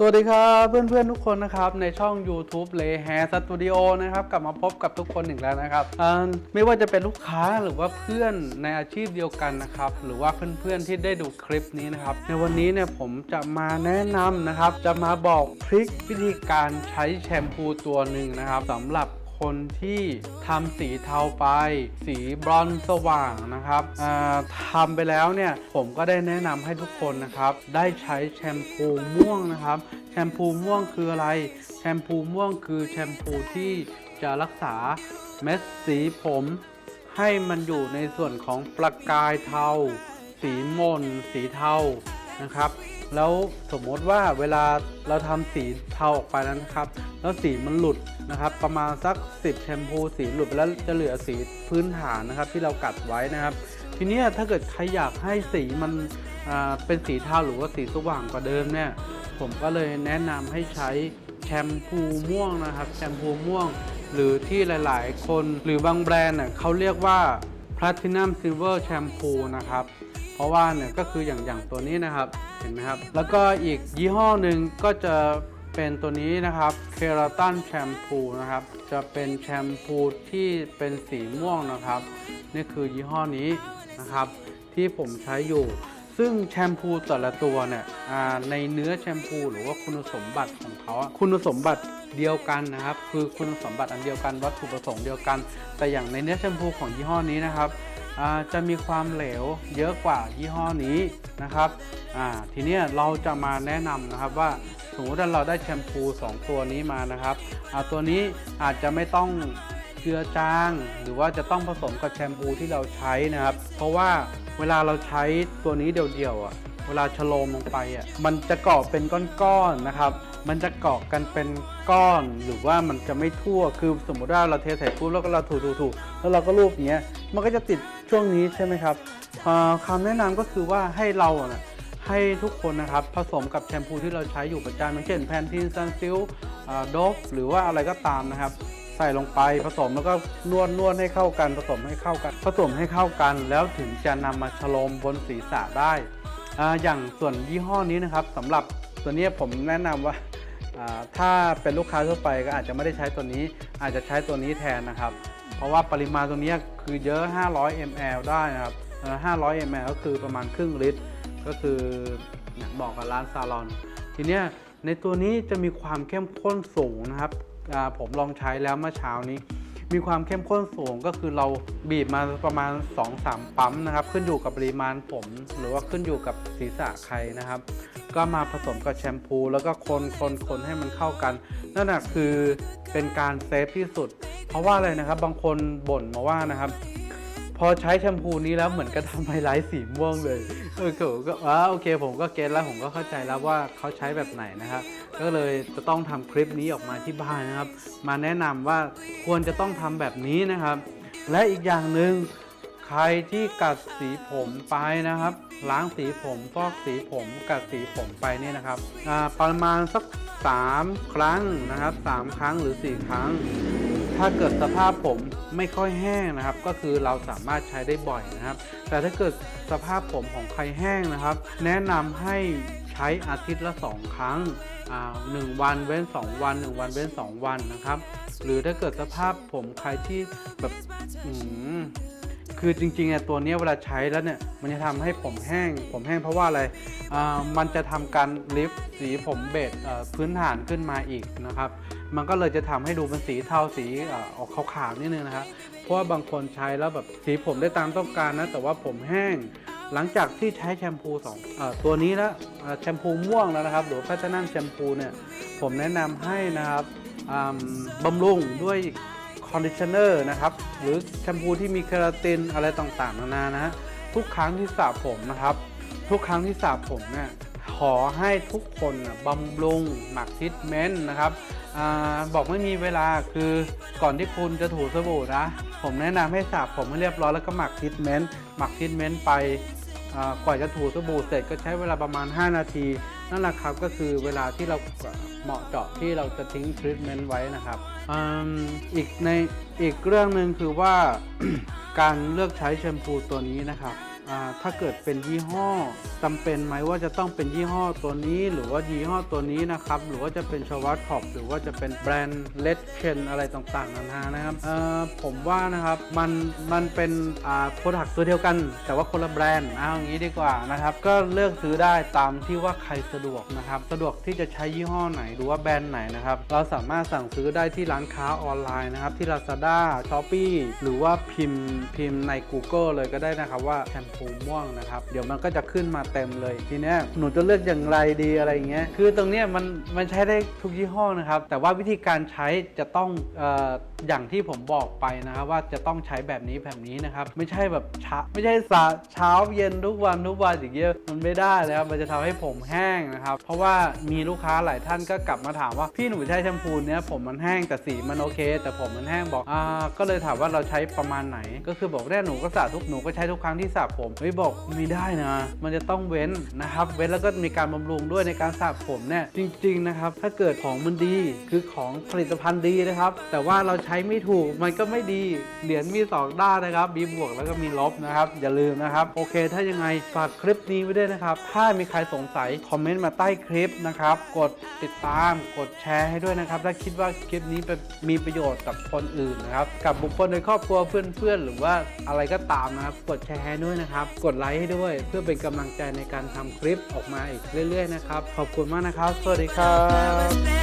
สวัสดีครับเพื่อนๆทุกคนนะครับในช่อง YouTube เลแฮสตูดิโอนะครับกลับมาพบกับทุกคนอีกแล้วนะครับไม่ว่าจะเป็นลูกค้าหรือว่าเพื่อนในอาชีพเดียวกันนะครับหรือว่าเพื่อนๆที่ได้ดูคลิปนี้นะครับในวันนี้เนี่ยผมจะมาแนะนำนะครับจะมาบอกทริควิธีการใช้แชมพูตัวหนึ่งนะครับสำหรับ คนที่ทำสีเทาไป สีบรอนซ์สว่างนะครับอ่าทำไปแล้วเนี่ยผมก็ได้แนะนำให้ทุกคนนะครับ ได้ใช้แชมพูม่วงนะครับ แชมพูม่วงคืออะไร แชมพูม่วงคือแชมพูที่จะรักษาเม็ดสีผมให้มันอยู่ในส่วนของประกายเทา สีมน สีเทานะครับ แล้วสมมติว่าเวลาเราทำสีเทาออกไปแล้วนะครับ แล้วสีมันหลุด นะครับ ประมาณสัก 10แชมพูสีหลุดไปแล้วจะเหลือสีพื้นฐานนะครับ ที่เรากัดไว้นะครับ ทีนี้ถ้าเกิดใครอยากให้สีมันเป็นสีเทาหรือว่าสีสว่างกว่าเดิมเนี่ยผมก็เลยแนะนำให้ใช้แชมพูม่วงนะครับแชมพูม่วง หรือที่หลาย ๆ คนหรือบางแบรนด์เน่ยเขาเรียกว่า Platinum Silver Shampoo นะครับ เพราะว่าเนี่ยก็คืออย่างอย่างตัวนี้นะครับ เห็นไหมครับ แล้วก็อีกยี่ห้อหนึ่งก็จะ เป็นตัวนี้นะครับ Keratin Shampoo นะครับ จะเป็นแชมพูที่เป็นสีม่วงนะครับ นี่คือยี่ห้อนี้นะครับ ที่ผมใช้อยู่ ซึ่งแชมพูแต่ละตัวเนี่ยในเนื้อแชมพูหรือว่าคุณสมบัติของเขาคุณสมบัติเดียวกันนะครับ คือคุณสมบัติอันเดียวกันวัตถุประสงค์เดียวกัน แต่อย่างในเนื้อแชมพูของยี่ห้อนี้นะครับ จะมีความเหลวเยอะกว่ายี่ห้อนี้นะครับทีนี้เราจะมาแนะนำนะครับว่าสมมติว่าเราได้แชมพู 2 ตัวนี้มานะครับตัวนี้อาจจะไม่ต้องเจือจาง หรือว่าจะต้องผสมกับแชมพูที่เราใช้นะครับ เพราะว่าเวลาเราใช้ตัวนี้เดียวๆอะเวลาชโลมลงไปอะมันจะเกาะเป็นก้อนๆนะครับ มันจะเกาะกันเป็นก้อนหรือว่ามันจะไม่ทั่วคือสมมติว่าเราเทใส่ปุ๊บแล้วก็เราถูๆๆแล้วเราก็รูปอย่างเงี้ยมันก็จะติด ช่วงนี้ใช่ไหมครับอ่าคำแนะนำก็คือว่าให้เราให้ทุกคนนะครับผสมกับแชมพูที่เราใช้อยู่ประจำเช่นแพนทีนซันซิลโดฟหรือว่าอะไรก็ตามนะครับ ใส่ลงไปผสมแล้วก็นวดนวดให้เข้ากัน ผสมให้เข้ากัน ผสมให้เข้ากัน แล้วถึงจะนำมาฉโลมบนศีรษะได้ออย่างส่วนยี่ห้อนี้นะครับสำหรับตัวนี้ผมแนะนำว่าอ่าถ้าเป็นลูกค้าทั่วไปก็อาจจะไม่ได้ใช้ตัวนี้ อาจจะใช้ตัวนี้แทนนะครับ เพราะว่าปริมาณตัวนี้คือเยอะ 500 ml ได้นะครับ 500 ml ก็คือประมาณครึ่งลิตร ก็คือบอกกับร้านซาลอน ทีเนี้ยในตัวนี้จะมีความเข้มข้นสูงนะครับ ผมลองใช้แล้วเมื่อเช้านี้ มีความเข้มข้นสูงก็คือเราบีบมาประมาณ 2-3 ปั๊มนะครับ ขึ้นอยู่กับปริมาณผม หรือว่าขึ้นอยู่กับศีรษะใครนะครับ ก็มาผสมกับแชมพู แล้วก็คนคนคนให้มันเข้ากัน นั่นแหะคือเป็นการเซฟที่สุด เพราะว่าอะไรนะครับ บางคนบ่นมาว่านะครับ พอใช้แชมพูนี้แล้วเหมือนกับทำไฮไลท์สีม่วงเลยเออผมก็อ่าโอเค ผมก็เก็ตแล้วผมก็เข้าใจแล้วว่าเขาใช้แบบไหนนะครับ ก็เลยจะต้องทำคลิปนี้ออกมาที่บ้านนะครับ มาแนะนำว่าควรจะต้องทำแบบนี้นะครับ และอีกอย่างหนึ่งใครที่กัดสีผมไปนะครับ ล้างสีผมฟอกสีผมกัดสีผมไปเนี่ยนะครับประมาณสัก 3 ครั้งนะครับ 3 ครั้งหรือ 4 ครั้ง ถ้าเกิดสภาพผมไม่ค่อยแห้งนะครับ ก็คือเราสามารถใช้ได้บ่อยนะครับ แต่ถ้าเกิดสภาพผมของใครแห้งนะครับ แนะนำให้ใช้อาทิตย์ละ 2 ครั้งอ่าหนึ่งวันเว้น 2 วัน 1 วันเว้น 2 วันนะครับ หรือถ้าเกิดสภาพผมใครที่แบบ คือจริงๆเนี่ยตัวนี้เวลาใช้แล้วเนี่ยมันจะทำให้ผมแห้ง ผมแห้งเพราะว่าอะไรอ่ามันจะทำการลิฟต์สีผมเบสพื้นฐานขึ้นมาอีกนะครับ มันก็เลยจะทำให้ดูเป็นสีเทาสีออกขาวๆนิดนึงนะครับเพราะว่าบางคนใช้แล้วแบบสีผมได้ตามต้องการนะแต่ว่าผมแห้งหลังจากที่ใช้แชมพูสองอตัวนี้แล้วแชมพูม่วงแล้วนะครับหรือแพทเทิร์นแชมพูเนี่ยผมแนะนำให้นะครับบำรุงด้วย คอนดิชเนอร์นะครับ หรือแชมพูที่มีเคราตินอะไรต่างๆ นานานะฮะทุกครั้งที่สระผมนะครับ ทุกครั้งที่สระผมเนี่ยขอให้ทุกคนบำรุงหมักทรีทเมนต์นะครับอบอกไม่มีเวลาคือก่อนที่คุณจะถูสบู่นะ ผมแนะนำให้สระผมให้เรียบร้อยแล้วก็หมักทรีทเมนต์หมักทรีทเมนต์ไปอ่ากว่าจะถูสบู่เสร็จก็ใช้เวลาประมาณ 5 นาที นั่นแหละครับก็คือเวลาที่เราเหมาะเจาะที่เราจะทิ้งทรีทเมนต์ไว้นะครับ อีกในอีกเรื่องหนึ่งคือว่า การเลือกใช้แชมพูตัวนี้นะครับ ถ้าเกิดเป็นยี่ห้อจำเป็นไหมว่าจะต้องเป็นยี่ห้อตัวนี้หรือว่ายี่ห้อตัวนี้นะครับ หรือว่าจะเป็นชวัตขอบหรือว่าจะเป็นแบรนด์เลดเคนอะไรต่างๆนานานะครับผมว่านะครับมันมันเป็นโปรดักตัวเดียวกัน แต่ว่าคนละแบรนด์เอาอย่างนี้ดีกว่านะครับ ก็เลือกซื้อได้ตามที่ว่าใครสะดวกนะครับ สะดวกที่จะใช้ยี่ห้อไหนหรือว่าแบรนด์ไหนนะครับ เราสามารถสั่งซื้อได้ที่ร้านค้าออนไลน์นะครับที่ Lazada Shopee หรือว่าพิมพ์พิมพ์ใน Google เลยก็ได้นะครับว่าแชมพม่วงนะครับ เดี๋ยวมันก็จะขึ้นมาเต็มเลยทีเนี้ยหนูจะเลือกอย่างไรดีอะไรอย่างเงี้ยคือตรงเนี้ยมันมันใช้ได้ทุกยี่ห้อนะครับ แต่ว่าวิธีการใช้จะต้องเอ่ออย่างที่ผมบอกไปนะครับว่าจะต้องใช้แบบนี้แบบนี้นะครับ ไม่ใช่แบบเช้าไม่ใช่สาเช้าเย็นทุกวันทุกวันอย่างเงี้ยมันไม่ได้นะครับมันจะทำให้ผมแห้งนะครับ เพราะว่ามีลูกค้าหลายท่านก็กลับมาถามว่าพี่หนูใช้แชมพูเนี้ยผมมันแห้งแต่สีมันโอเค แต่ผมมันแห้งบอกอ่าก็เลยถามว่าเราใช้ประมาณไหน ก็คือบอกแน่หนูก็สระทุกหนูก็ใช้ทุกครั้งที่สระผมเฮ้ยบอกไม่ได้นะ มันจะต้องเว้นนะครับ เว้นแล้วก็มีการบำรุงด้วยในการสระผมเนี่ยจริง ๆนะครับ ถ้าเกิดของมันดีคือของผลิตภัณฑ์ดีนะครับ แต่ว่าเราใช้ไม่ถูกมันก็ไม่ดีเหรียญมีสองด้านนะครับมีบวกแล้วก็มีลบนะครับ อย่าลืมนะครับ โอเค ถ้ายังไงฝากคลิปนี้ไว้ด้วยนะครับ ถ้ามีใครสงสัยคอมเมนต์มาใต้คลิปนะครับ กดติดตาม กดแชร์ให้ด้วยนะครับ ถ้าคิดว่าคลิปนี้เป็นมีประโยชน์กับคนอื่นนะครับ กับบุคคลในครอบครัวเพื่อนๆหรือว่าอะไรก็ตามนะครับ กดแชร์ให้ด้วยนะครับกดไลค์ให้ด้วยเพื่อเป็นกำลังใจในการทำคลิปออกมาอีกเรื่อย ๆ นะครับ ขอบคุณมากนะครับ สวัสดีครับ